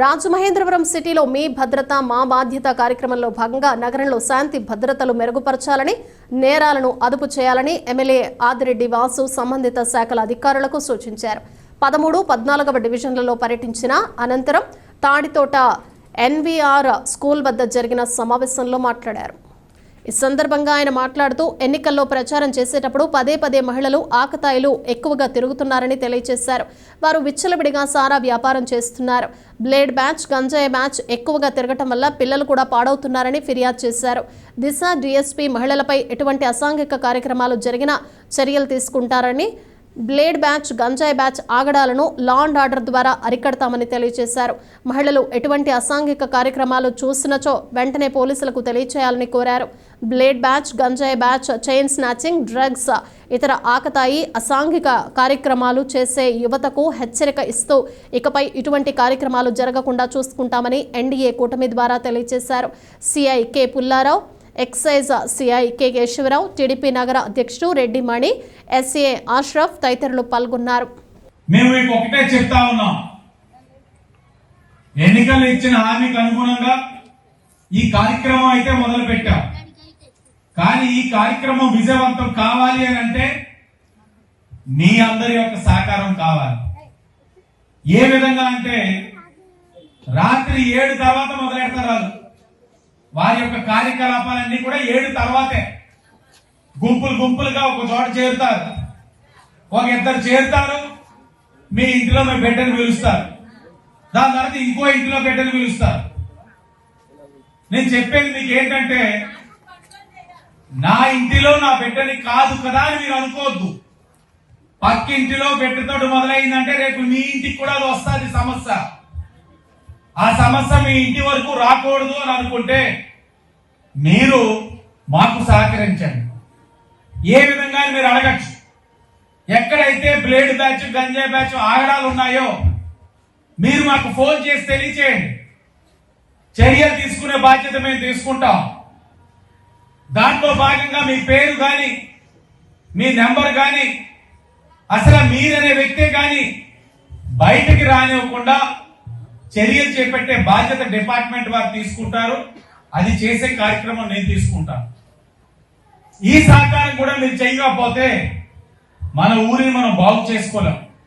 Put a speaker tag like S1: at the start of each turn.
S1: రాజమహేంద్రవరం సిటీలో మీ భద్రత మా బాధ్యత కార్యక్రమంలో భాగంగా నగరంలో శాంతి భద్రతలు మెరుగుపరచాలని నేరాలను అదుపు చేయాలని ఎమ్మెల్యే ఆదిరెడ్డి వాసు సంబంధిత శాఖల అధికారులకు సూచించారు. పదమూడు పద్నాలుగవ డివిజన్లలో పర్యటించిన అనంతరం తాడితోట ఎన్వీఆర్ స్కూల్ వద్ద జరిగిన సమావేశంలో మాట్లాడారు. ఈ సందర్భంగా ఆయన మాట్లాడుతూ ఎన్నికల్లో ప్రచారం చేసేటప్పుడు పదే పదే మహిళలు ఆకతాయిలు ఎక్కువగా తిరుగుతున్నారని తెలియజేశారు. వారు విచ్చలవిడిగా సారా వ్యాపారం చేస్తున్నారు. బ్లేడ్ బ్యాచ్ గంజాయి బ్యాచ్ ఎక్కువగా తిరగటం వల్ల పిల్లలు కూడా పాడవుతున్నారని ఫిర్యాదు చేశారు. దిశ డిఎస్పీ మహిళలపై ఎటువంటి అసాంఘిక కార్యక్రమాలు జరిగినా చర్యలు తీసుకుంటారని బ్లేడ్ బ్యాచ్ గంజాయి బ్యాచ్ ఆగడాలను లా అండ్ ఆర్డర్ ద్వారా అరికడతామని తెలియజేశారు. మహిళలు ఎటువంటి అసాంఘిక కార్యక్రమాలు చూసినచో వెంటనే పోలీసులకు తెలియచేయాలని కోరారు. బ్లేడ్ బ్యాచ్ గంజాయి బ్యాచ్ చైన్ స్నాచింగ్ డ్రగ్స్ ఇతర ఆకతాయి అసాంఘిక కార్యక్రమాలు చేసే యువతకు హెచ్చరిక ఇస్తూ ఇకపై ఇటువంటి కార్యక్రమాలు జరగకుండా చూసుకుంటామని ఎన్డీఏ కూటమి ద్వారా తెలియజేశారు. CI K Pullarao excise CI K Kesavarao TDP నగర అధ్యక్షుడు రెడ్డి మణి ఎస్ఏ ఆష్రఫ్ తదితరులు పాల్గొన్నారు.
S2: మేము మీకు ఒకటే చెప్తా ఉన్నాం. ఎన్నికలు ఇచ్చిన హామీకి అనుగుణంగా ఈ కార్యక్రమం అయితే మొదలు పెట్టాం కానీ ఈ కార్యక్రమం విజయవంతం కావాలి అని అంటే మీ అందరి యొక్క సహకారం కావాలి. ఏ విధంగా అంటే రాత్రి ఏడు తర్వాత మొదలెడతారు వాళ్ళు. వారి యొక్క కార్యకలాపాలన్నీ కూడా ఏడు తర్వాతే. గుంపులు గుంపులుగా ఒక చోట చేరుతారు. ఒక ఇద్దరు చేరుతారు. మీ ఇంటిలో మీ బిడ్డను పిలుస్తారు. దాని తర్వాత ఇంకో ఇంటిలో బిడ్డను పిలుస్తారు. నేను చెప్పేది మీకు ఏంటంటే నా ఇంటిలో నా బిడ్డని కాదు కదా అని మీరు అనుకోవద్దు. పక్కింటిలో బిడ్డతోటి మొదలైందంటే రేపు మీ ఇంటికి కూడా అది వస్తుంది సమస్య. ఆ సమస్య మీ ఇంటి వరకు రాకూడదు అని అనుకుంటే మీరు మాకు సహకరించండి. ఏ విధంగా అని మీరు అడగచ్చు. ఎక్కడైతే బ్లేడ్ బ్యాచ్ గంజాయి బ్యాచ్ ఆగడాలు ఉన్నాయో మీరు మాకు ఫోన్ చేసి తెలియచేయండి. చర్యలు తీసుకునే బాధ్యత మేము తీసుకుంటాం. దాంట్లో భాగంగా మీ పేరు కానీ మీ నెంబర్ కానీ అసలు మీరనే వ్యక్తే కానీ బయటికి రానివ్వకుండా చర్యలు చేపట్టే బాధ్యత డిపార్ట్మెంట్ వారు తీసుకుంటారు. అది చేసే కార్యక్రమం నేను తీసుకుంటాను. ఈ సహకారం కూడా మీరు చేయకపోతే మన ఊరిని మనం బాగు చేసుకోలేం.